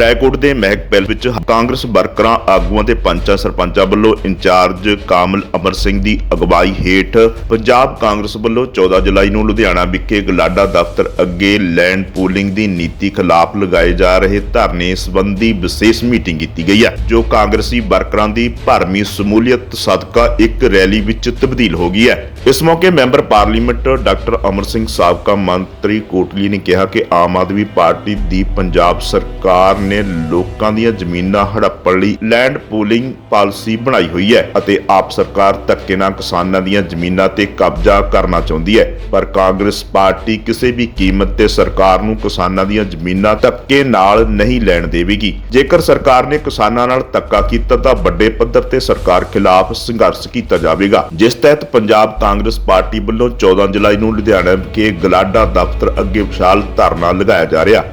ਰਾਏਕੋਟ ਦੇ ਮਹਿਕ ਪੈਲ ਵਿੱਚ ਕਾਂਗਰਸ ਵਰਕਰਾਂ, ਆਗੂਆਂ ਤੇ ਪੰਚਾਂ ਸਰਪੰਚਾਂ ਵੱਲੋਂ ਇੰਚਾਰਜ ਕਾਮਲ ਅਮਰ ਸਿੰਘ ਦੀ ਅਗਵਾਈ ਹੇਠ ਪੰਜਾਬ ਕਾਂਗਰਸ ਵੱਲੋਂ 14 ਜੁਲਾਈ ਨੂੰ ਲੁਧਿਆਣਾ ਵਿਖੇ ਗਲਾਡਾ ਦਫ਼ਤਰ ਅੱਗੇ ਲੈਂਡ ਪੂਲਿੰਗ ਦੀ ਨੀਤੀ ਖਿਲਾਫ ਲਗਾਏ ਜਾ ਰਹੇ ਧਰਨੇ ਸੰਬੰਧੀ ਵਿਸ਼ੇਸ਼ ਮੀਟਿੰਗ ਕੀਤੀ ਗਈ ਹੈ, ਜੋ ਕਾਂਗਰਸੀ ਵਰਕਰਾਂ ਦੀ ਭਰਮੀ ਸਮੂਲੀਅਤ ਸਦਕਾ ਇੱਕ ਰੈਲੀ ਵਿੱਚ ਤਬਦੀਲ ਹੋ ਗਈ ਹੈ। ਇਸ ਮੌਕੇ member parliament doctor Amar Singh ਸਾਬਕਾ ਮੰਤਰੀ ਕੋਟਲੀ ਨੇ ਕਿਹਾ ਕਿ ਆਮ ਆਦਮੀ ਪਾਰਟੀ ਦੀ ਪੰਜਾਬ ਸਰਕਾਰ ਨੇ ਲੋਕਾਂ ਦੀਆਂ ਜ਼ਮੀਨਾਂ ਹੜੱਪਣ ਲਈ ਲੈਂਡ ਪੂਲਿੰਗ ਪਾਲਿਸੀ ਬਣਾਈ ਹੋਈ ਹੈ ਅਤੇ ਆਪ ਸਰਕਾਰ ਧੱਕੇ ਨਾਲ ਕਿਸਾਨਾਂ ਦੀਆਂ ਜ਼ਮੀਨਾਂ ਤੇ ਕਬਜ਼ਾ ਕਰਨਾ ਚਾਹੁੰਦੀ ਹੈ। ਪਰ ਕਾਂਗਰਸ ਪਾਰਟੀ ਕਿਸੇ ਵੀ ਕੀਮਤ ਤੇ ਸਰਕਾਰ ਨੂੰ ਕਿਸਾਨਾਂ ਦੀਆਂ ਜ਼ਮੀਨਾਂ ਧੱਕੇ ਨਾਲ ਨਹੀਂ ਲੈਣ ਦੇਵੇਗੀ। ਜੇਕਰ ਸਰਕਾਰ ਨੇ ਕਿਸਾਨਾਂ ਨਾਲ ਧੱਕਾ ਕੀਤਾ ਤਾਂ ਵੱਡੇ ਪੱਧਰ ਤੇ ਸਰਕਾਰ ਖਿਲਾਫ ਸੰਘਰਸ਼ ਕੀਤਾ ਜਾਵੇਗਾ। ਜਿਸ ਤਹਿਤ ਪੰਜਾਬ ਕਾਂਗਰਸ ਪਾਰਟੀ ਵੱਲੋਂ 14 ਜੁਲਾਈ ਨੂੰ ਲੁਧਿਆਣਾ ਵਿਖੇ ਗਲਾਡਾ ਦਫ਼ਤਰ ਅੱਗੇ ਵਿਸ਼ਾਲ ਧਰਨਾ ਲਗਾਇਆ ਜਾ ਰਿਹਾ।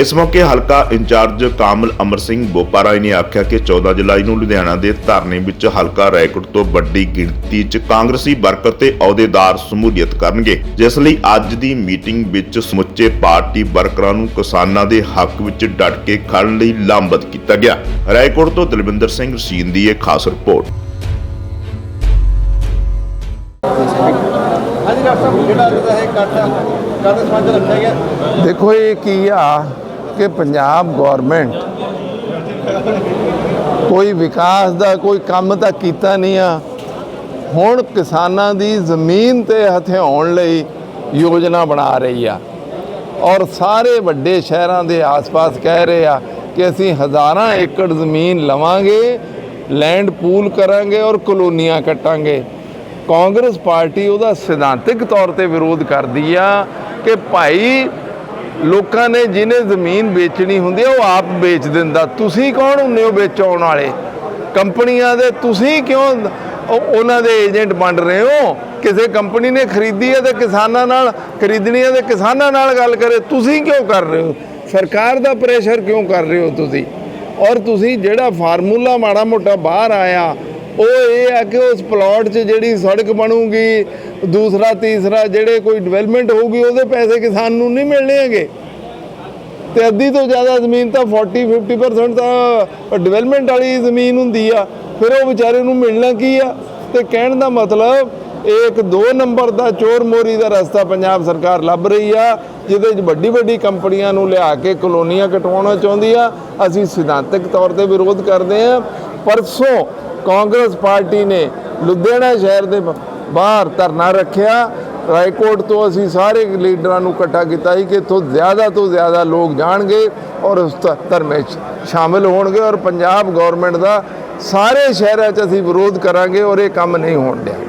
ਇਸ ਮੌਕੇ ਹਲਕਾ ਇੰਚਾਰਜ ਕਾਮਲ ਅਮਰ ਸਿੰਘ ਬੋਪਾਰਾਏ ਨੇ ਆਖਿਆ ਕਿ 14 ਜੁਲਾਈ ਨੂੰ ਲੁਧਿਆਣਾ ਦੇ ਧਰਨੇ ਵਿੱਚ ਹਲਕਾ ਰੈਕਟ ਤੋਂ ਵੱਡੀ ਗਿਣਤੀ 'ਚ ਕਾਂਗਰਸੀ ਵਰਕਰ ਤੇ ਅਹੁਦੇਦਾਰ ਸਮੂਲੀਅਤ ਕਰਨਗੇ, ਜਿਸ ਲਈ ਅੱਜ ਦੀ ਮੀਟਿੰਗ ਵਿੱਚ ਸਮੁੱਚੇ ਪਾਰਟੀ ਵਰਕਰਾਂ ਨੂੰ ਕਿਸਾਨਾਂ ਦੇ ਹੱਕ ਵਿੱਚ ਡਟ ਕੇ ਖੜਨ ਲਈ ਲਾਮਬੱਧ ਕੀਤਾ ਗਿਆ। ਰਾਏਕੋਟ ਤੋਂ ਦਲਵਿੰਦਰ ਸਿੰਘ ਰਸ਼ੀਨ ਦੀ ਇਹ ਖਾਸ ਰਿਪੋਰਟ। ਹਾਂਜੀ ਡਾਕਟਰ ਸਾਹਿਬ, ਜਿਹੜਾ ਅੱਜ ਦਾ ਇਹ ਇਕੱਠ ਕਾਹਦੇ ਸੰਬੰਧ ਰੱਖਿਆ ਗਿਆ? ਦੇਖੋ, ਇਹ ਕੀ ਆ ਕਿ ਪੰਜਾਬ ਗਵਰਨਮੈਂਟ ਕੋਈ ਵਿਕਾਸ ਦਾ, ਕੋਈ ਕੰਮ ਤਾਂ ਕੀਤਾ ਨਹੀਂ ਆ। ਹੁਣ ਕਿਸਾਨਾਂ ਦੀ ਜ਼ਮੀਨ ਤੇ ਹਥਿਆਉਣ ਲਈ ਯੋਜਨਾ ਬਣਾ ਰਹੀ ਆ। ਔਰ ਸਾਰੇ ਵੱਡੇ ਸ਼ਹਿਰਾਂ ਦੇ ਆਸ-ਪਾਸ ਕਹਿ ਰਹੇ ਆ ਕਿ ਅਸੀਂ ਹਜ਼ਾਰਾਂ ਏਕੜ ਜ਼ਮੀਨ ਲਵਾਂਗੇ ਲੈਂਡ ਪੂਲ ਕਰਾਂਗੇ ਔਰ ਕਲੋਨੀਆਂ ਕੱਟਾਂਗੇ। ਕਾਂਗਰਸ ਪਾਰਟੀ ਉਹਦਾ ਸਿਧਾਂਤਿਕ ਤੌਰ ਤੇ ਵਿਰੋਧ ਕਰਦੀ ਆ ਕਿ ਭਾਈ ਲੋਕਾਂ ਨੇ ਜਿਹਨੇ ਜ਼ਮੀਨ ਵੇਚਣੀ ਹੁੰਦੀ ਆ, ਉਹ ਆਪ ਵੇਚ ਦਿੰਦਾ। ਤੁਸੀਂ ਕੌਣ ਹੁੰਦੇ ਹੋ ਵੇਚਾਉਣ ਵਾਲੇ? ਕੰਪਨੀਆਂ ਦੇ ਤੁਸੀਂ ਕਿਉਂ ਉਹਨਾਂ ਦੇ ਏਜੰਟ ਬਣ ਰਹੇ ਹੋ? ਕਿਸੇ ਕੰਪਨੀ ਨੇ ਖਰੀਦੀ ਹੈ ਤੇ ਕਿਸਾਨਾਂ ਨਾਲ ਖਰੀਦਣੀ ਹੈ ਤੇ ਕਿਸਾਨਾਂ ਨਾਲ ਗੱਲ ਕਰੇ। ਤੁਸੀਂ ਕਿਉਂ ਕਰ ਰਹੇ ਹੋ? ਸਰਕਾਰ ਦਾ ਪ੍ਰੈਸ਼ਰ ਕਿਉਂ ਕਰ ਰਹੇ ਹੋ ਤੁਸੀਂ? ਔਰ ਤੁਸੀਂ ਜਿਹੜਾ ਫਾਰਮੂਲਾ ਮਾੜਾ ਮੋਟਾ ਬਾਹਰ ਆਇਆ ਉਹ ਇਹ ਹੈ ਕਿ ਉਸ ਪਲਾਟ 'ਚ ਜਿਹੜੀ ਸੜਕ ਬਣੂਗੀ, ਦੂਸਰਾ, ਤੀਸਰਾ, ਜਿਹੜੇ ਕੋਈ ਡਿਵੈਲਪਮੈਂਟ ਹੋਊਗੀ, ਉਹਦੇ ਪੈਸੇ ਕਿਸਾਨ ਨੂੰ ਨਹੀਂ ਮਿਲਣੇ ਹੈਗੇ। ਤੇ ਅੱਧੀ ਤੋਂ ਜ਼ਿਆਦਾ ਜ਼ਮੀਨ ਤਾਂ 40 50% ਤਾਂ ਡਿਵੈਲਪਮੈਂਟ ਵਾਲੀ ਜ਼ਮੀਨ ਹੁੰਦੀ ਆ। ਫਿਰ ਉਹ ਵਿਚਾਰੇ ਨੂੰ ਮਿਲਣਾ ਕੀ ਆ? ਤੇ ਕਹਿਣ ਦਾ ਮਤਲਬ, ਇਹ ਇੱਕ ਦੋ ਨੰਬਰ ਦਾ ਚੋਰ ਮੋਰੀ ਦਾ ਰਸਤਾ ਪੰਜਾਬ ਸਰਕਾਰ ਲੱਭ ਰਹੀ ਆ, ਜਿਹਦੇ 'ਚ ਵੱਡੀ ਵੱਡੀ ਕੰਪਨੀਆਂ ਨੂੰ ਲਿਆ ਕੇ ਕਲੋਨੀਆਂ ਕਟਵਾਉਣਾ ਚਾਹੁੰਦੀ ਆ। ਅਸੀਂ ਸਿਧਾਂਤਕ ਤੌਰ ਤੇ ਵਿਰੋਧ ਕਰਦੇ ਆ। ਪਰਸੋਂ ਕਾਂਗਰਸ ਪਾਰਟੀ ਨੇ ਲੁਧਿਆਣਾ ਸ਼ਹਿਰ ਦੇ ਬ- ਬਾਹਰ ਧਰਨਾ ਰੱਖਿਆ। ਰਾਏਕੋਟ ਤੋਂ ਅਸੀਂ ਸਾਰੇ ਲੀਡਰਾਂ ਨੂੰ ਇਕੱਠਾ ਕੀਤਾ ਸੀ ਕਿ ਇੱਥੋਂ ਜ਼ਿਆਦਾ ਤੋਂ ਜ਼ਿਆਦਾ ਲੋਕ ਜਾਣਗੇ ਔਰ ਉਸ ਧ- ਧਰਨੇ 'ਚ ਸ਼ਾਮਿਲ ਹੋਣਗੇ ਔਰ ਪੰਜਾਬ ਗਵਰਨਮੈਂਟ ਦਾ ਸਾਰੇ ਸ਼ਹਿਰਾਂ 'ਚ ਅਸੀਂ ਵਿਰੋਧ ਕਰਾਂਗੇ ਔਰ ਇਹ ਕੰਮ ਨਹੀਂ ਹੋਣ ਦਿਆਂਗੇ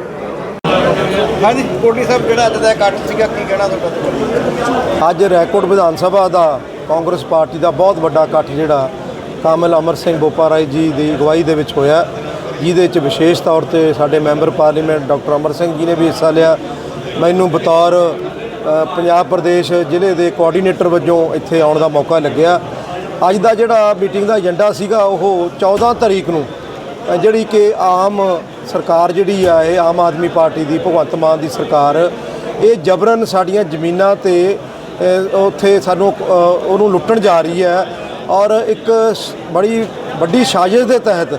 ਹਾਂਜੀ ਕੋਟੀ ਸਾਹਿਬ ਜਿਹੜਾ ਅੱਜ ਦਾ ਇਕੱਠ ਸੀਗਾ? ਕੀ ਕਹਿਣਾ ਤੁਹਾਡਾ? ਅੱਜ ਰੈਕੋਰਡ ਵਿਧਾਨ ਸਭਾ ਦਾ ਕਾਂਗਰਸ ਪਾਰਟੀ ਦਾ ਬਹੁਤ ਵੱਡਾ ਇਕੱਠ ਜਿਹੜਾ ਕਾਮਲ ਅਮਰ ਸਿੰਘ ਬੋਪਾਰਾਏ ਜੀ ਦੀ ਅਗਵਾਈ ਦੇ ਵਿੱਚ ਹੋਇਆ। ਜਿਹਦੇ ਵਿੱਚ ਵਿਸ਼ੇਸ਼ ਤੌਰ ਤੇ ਸਾਡੇ member parliament doctor Amar Singh ji ਨੇ ਵੀ ਹਿੱਸਾ ਲਿਆ। ਮੈਨੂੰ ਬਤੌਰ ਪੰਜਾਬ ਪ੍ਰਦੇਸ਼ ਜ਼ਿਲ੍ਹੇ ਦੇ ਕੋਆਰਡੀਨੇਟਰ ਵਜੋਂ ਇੱਥੇ ਆਉਣ ਦਾ ਮੌਕਾ ਲੱਗਿਆ। ਅੱਜ ਦਾ ਜਿਹੜਾ ਮੀਟਿੰਗ ਦਾ ਏਜੰਡਾ ਸੀਗਾ, ਉਹ 14 ਤਰੀਕ ਨੂੰ ਜਿਹੜੀ ਕਿ ਆਮ ਸਰਕਾਰ ਜਿਹੜੀ ਆ, ਇਹ ਆਮ ਆਦਮੀ ਪਾਰਟੀ ਦੀ, ਭਗਵੰਤ ਮਾਨ ਦੀ ਸਰਕਾਰ, ਇਹ ਜਬਰਨ ਸਾਡੀਆਂ ਜ਼ਮੀਨਾਂ ਤੇ ਉੱਥੇ ਸਾਨੂੰ ਉਹਨੂੰ ਲੁੱਟਣ ਜਾ ਰਹੀ ਹੈ। ਔਰ ਇੱਕ ਬੜੀ ਵੱਡੀ ਸਾਜ਼ਿਸ਼ ਦੇ ਤਹਿਤ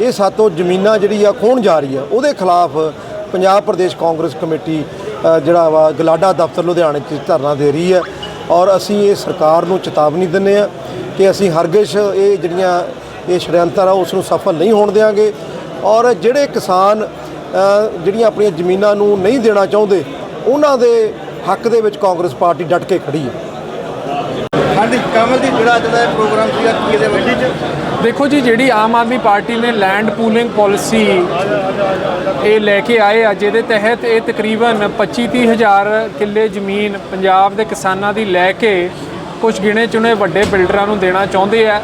ਇਹ ਸਾਤੋਂ ਜ਼ਮੀਨਾਂ ਜਿਹੜੀ ਆ ਖੋਣ ਜਾ ਰਹੀ ਆ। ਉਹਦੇ ਖਿਲਾਫ ਪੰਜਾਬ ਪ੍ਰਦੇਸ਼ ਕਾਂਗਰਸ ਕਮੇਟੀ ਜਿਹੜਾ ਵਾ, ਗਲਾਡਾ ਦਫ਼ਤਰ ਲੁਧਿਆਣੇ 'ਚ ਧਰਨਾ ਦੇ ਰਹੀ ਹੈ ਔਰ ਅਸੀਂ ਇਹ ਸਰਕਾਰ ਨੂੰ ਚੇਤਾਵਨੀ ਦਿੰਦੇ ਆ ਕਿ ਅਸੀਂ ਹਰਗਿਜ਼ ਇਹ ਜਿਹੜੀਆਂ, ਇਹ ਸ਼ੜਯੰਤਰ ਆ ਉਸ ਨੂੰ ਸਫਲ ਨਹੀਂ ਹੋਣ ਦੇਵਾਂਗੇ ਔਰ ਜਿਹੜੇ ਕਿਸਾਨ ਜਿਹੜੀਆਂ ਆਪਣੀਆਂ ਜ਼ਮੀਨਾਂ ਨੂੰ ਨਹੀਂ ਦੇਣਾ ਚਾਹੁੰਦੇ, ਉਹਨਾਂ ਦੇ ਹੱਕ ਦੇ ਵਿੱਚ ਕਾਂਗਰਸ ਪਾਰਟੀ ਡਟ ਕੇ ਖੜੀ ਹੈ ਹਾਂਜੀ, ਕਮਲ ਜਿਹੜਾ ਅੱਜ ਦਾ ਇਹ ਪ੍ਰੋਗਰਾਮ ਸੀਗਾ, ਕੀ ਇਹਦੇ ਵਿੱਚ ਦੇਖੋ ਜੀ ਜਿਹੜੀ ਆਮ ਆਦਮੀ ਪਾਰਟੀ ਨੇ ਲੈਂਡ ਪੂਲਿੰਗ ਪਾਲਿਸੀ ਇਹ ਲੈ ਕੇ ਆਏ ਆ, ਜਿਹਦੇ ਤਹਿਤ ਇਹ ਤਕਰੀਬਨ 25-30 ਹਜ਼ਾਰ ਕਿੱਲੇ ਜ਼ਮੀਨ ਪੰਜਾਬ ਦੇ ਕਿਸਾਨਾਂ ਦੀ ਲੈ ਕੇ ਕੁਝ ਗਿਣੇ ਚੁਣੇ ਵੱਡੇ ਬਿਲਡਰਾਂ ਨੂੰ ਦੇਣਾ ਚਾਹੁੰਦੇ ਆ।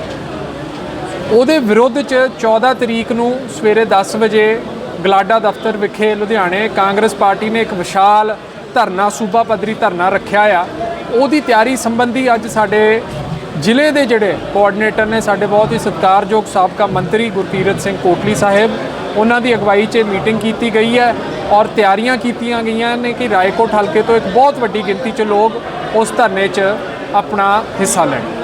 ਉਹਦੇ ਵਿਰੁੱਧ ਚ 14 ਤਰੀਕ ਨੂੰ ਸਵੇਰੇ 10 ਵਜੇ ਗਲਾਡਾ ਦਫ਼ਤਰ ਵਿਖੇ ਲੁਧਿਆਣੇ ਕਾਂਗਰਸ ਪਾਰਟੀ ਨੇ ਇੱਕ ਵਿਸ਼ਾਲ ਧਰਨਾ, ਸੂਬਾ ਪੱਧਰੀ ਧਰਨਾ ਰੱਖਿਆ ਆ। ਉਹਦੀ ਤਿਆਰੀ ਸੰਬੰਧੀ ਅੱਜ ਸਾਡੇ ਜ਼ਿਲ੍ਹੇ ਦੇ ਜਿਹੜੇ ਕੋਆਰਡੀਨੇਟਰ ਨੇ ਸਾਡੇ ਬਹੁਤ ਹੀ ਸਤਿਕਾਰਯੋਗ ਸਾਬਕਾ ਮੰਤਰੀ ਗੁਰਕੀਰਤ ਸਿੰਘ ਕੋਟਲੀ ਸਾਹਿਬ, ਉਹਨਾਂ ਦੀ ਅਗਵਾਈ 'ਚ ਮੀਟਿੰਗ ਕੀਤੀ ਗਈ ਹੈ ਔਰ ਤਿਆਰੀਆਂ ਕੀਤੀਆਂ ਗਈਆਂ ਨੇ ਕਿ ਰਾਏਕੋਟ ਹਲਕੇ ਤੋਂ ਇੱਕ ਬਹੁਤ ਵੱਡੀ ਗਿਣਤੀ 'ਚ ਲੋਕ ਉਸ ਧਰਨੇ 'ਚ ਆਪਣਾ ਹਿੱਸਾ ਲੈਣ।